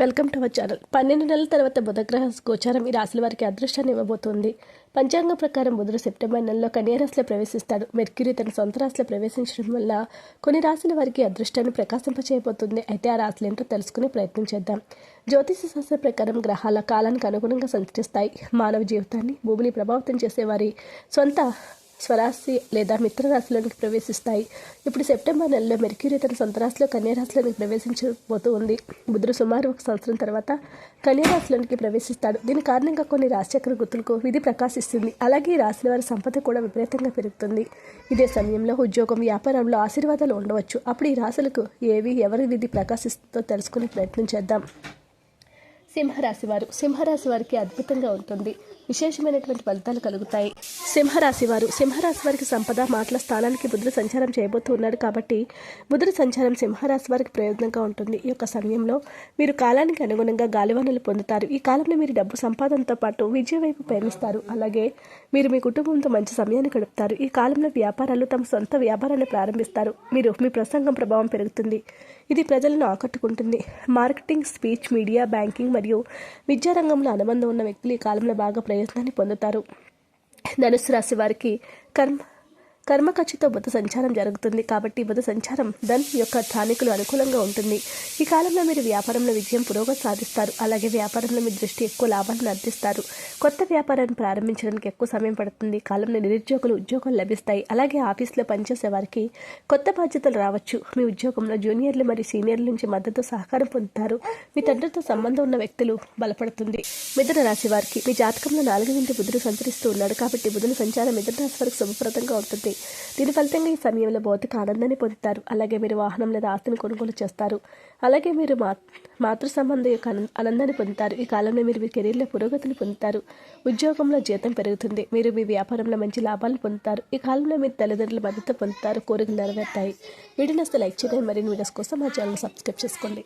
Welcome to our channel. పన్నెండు నెలల తర్వాత బుధగ్రహ గోచారం ఈ రాశుల వారికి అదృష్టాన్ని ఇవ్వబోతోంది. పంచాంగం ప్రకారం బుధుడు సెప్టెంబర్ నెలలో కన్యారాశిలో ప్రవేశిస్తాడు. మెర్క్యూరీ తన సొంత రాశిలో ప్రవేశించడం వల్ల కొన్ని రాశుల వారికి అదృష్టాన్ని ప్రకాశింపచేయబోతుంది అయితే ఆ రాశులు ఏంటో తెలుసుకునే ప్రయత్నం చేద్దాం. జ్యోతిష శాస్త్ర ప్రకారం గ్రహాల కాలానికి అనుగుణంగా సంచరిస్తాయి. మానవ జీవితాన్ని భూమిని ప్రభావితం చేసే వారి సొంత స్వరాశి లేదా మిత్రరాశిలోనికి ప్రవేశిస్తాయి. ఇప్పుడు సెప్టెంబర్ నెలలో మెర్క్యూరీ తన సొంత రాశిలో కన్యారాశిలోనికి ప్రవేశించబోతూ ఉంది బుధుడు సుమారు ఒక సంవత్సరం తర్వాత కన్యారాశిలోనికి ప్రవేశిస్తాడు. దీని కారణంగా కొన్ని రాశిచక్ర గుర్తులకు విధి ప్రకాశిస్తుంది. అలాగే ఈ రాశుల వారి సంపద కూడా విపరీతంగా పెరుగుతుంది. ఇదే సమయంలో ఉద్యోగం వ్యాపారంలో ఆశీర్వాదాలు ఉండవచ్చు. అప్పుడు ఈ రాశులకు ఏవి ఎవరి విధి ప్రకాశిస్తుందో తెలుసుకునే ప్రయత్నం చేద్దాం. సింహరాశి వారు. సింహరాశి వారికి అద్భుతంగా ఉంటుంది. విశేషమైనటువంటి ఫలితాలు కలుగుతాయి. సింహరాశి వారు. సింహరాశి వారికి సంపద మాటల స్థానానికి బుధుడు సంచారం చేయబోతూ ఉన్నాడు కాబట్టి బుధుడు సంచారం సింహరాశి వారికి ప్రయోజనంగా ఉంటుంది. ఈ యొక్క సమయంలో మీరు కాలానికి అనుగుణంగా గాలివానలు పొందుతారు. ఈ కాలంలో మీరు డబ్బు సంపాదనతో పాటు విజయ వైపు పయనిస్తారు. అలాగే మీరు మీ కుటుంబంతో మంచి సమయాన్ని గడుపుతారు. ఈ కాలంలో వ్యాపారాలు తమ సొంత వ్యాపారాన్ని ప్రారంభిస్తారు. మీరు మీ ప్రసంగం ప్రభావం పెరుగుతుంది. ఇది ప్రజలను ఆకట్టుకుంటుంది. మార్కెటింగ్ స్పీచ్ మీడియా బ్యాంకింగ్ మరియు విద్యారంగంలో అనుబంధం ఉన్న వ్యక్తులు ఈ కాలంలో బాగా ప్రయోజనాన్ని పొందుతారు. ధనుసు రాశి వారికి కర్మ కర్మ ఖర్చుతో బుధ సంచారం జరుగుతుంది కాబట్టి బుధ సంచారం ధన్ యొక్క స్థానికులు అనుకూలంగా ఉంటుంది. ఈ కాలంలో మీరు వ్యాపారంలో విజయం పురోగతి సాధిస్తారు. అలాగే వ్యాపారంలో మీ దృష్టి ఎక్కువ లాభాలను అందిస్తారు. కొత్త వ్యాపారాన్ని ప్రారంభించడానికి ఎక్కువ సమయం పడుతుంది. కాలంలో నిరుద్యోగులు ఉద్యోగాలు లభిస్తాయి. అలాగే ఆఫీస్లో పనిచేసే వారికి కొత్త బాధ్యతలు రావచ్చు. మీ ఉద్యోగంలో జూనియర్లు మరియు సీనియర్ల నుంచి మద్దతు సహకారం పొందుతారు. మీ తండ్రితో సంబంధం ఉన్న వ్యక్తులు బలపడుతుంది. మిథున రాశి వారికి మీ జాతకంలో నాలుగు ఇంటి బుధుడు సంచరిస్తూ ఉన్నాడు. కాబట్టి బుధుని సంచారం మిథున రాశి వారికి శుభప్రదంగా ఉంటుంది. దీని ఫలితంగా ఈ సమయంలో భౌతిక ఆనందాన్ని పొందుతారు. అలాగే మీరు వాహనం లేదా ఆస్తిని కొనుగోలు చేస్తారు. అలాగే మీరు మా మాతృ సంబంధం యొక్క ఆనందాన్ని పొందుతారు. ఈ కాలంలో మీరు మీ కెరీర్లో పురోగతిని పొందుతారు. ఉద్యోగంలో జీతం పెరుగుతుంది. మీరు మీ వ్యాపారంలో మంచి లాభాలను పొందుతారు. ఈ కాలంలో మీరు తల్లిదండ్రుల మద్దతు పొందుతారు. కోరికలు నెరవేరుతాయి. వీడియోని లైక్ చేయండి. మరిన్ని వీడియోస్ కోసం మా ఛానల్ సబ్స్క్రైబ్ చేసుకోండి.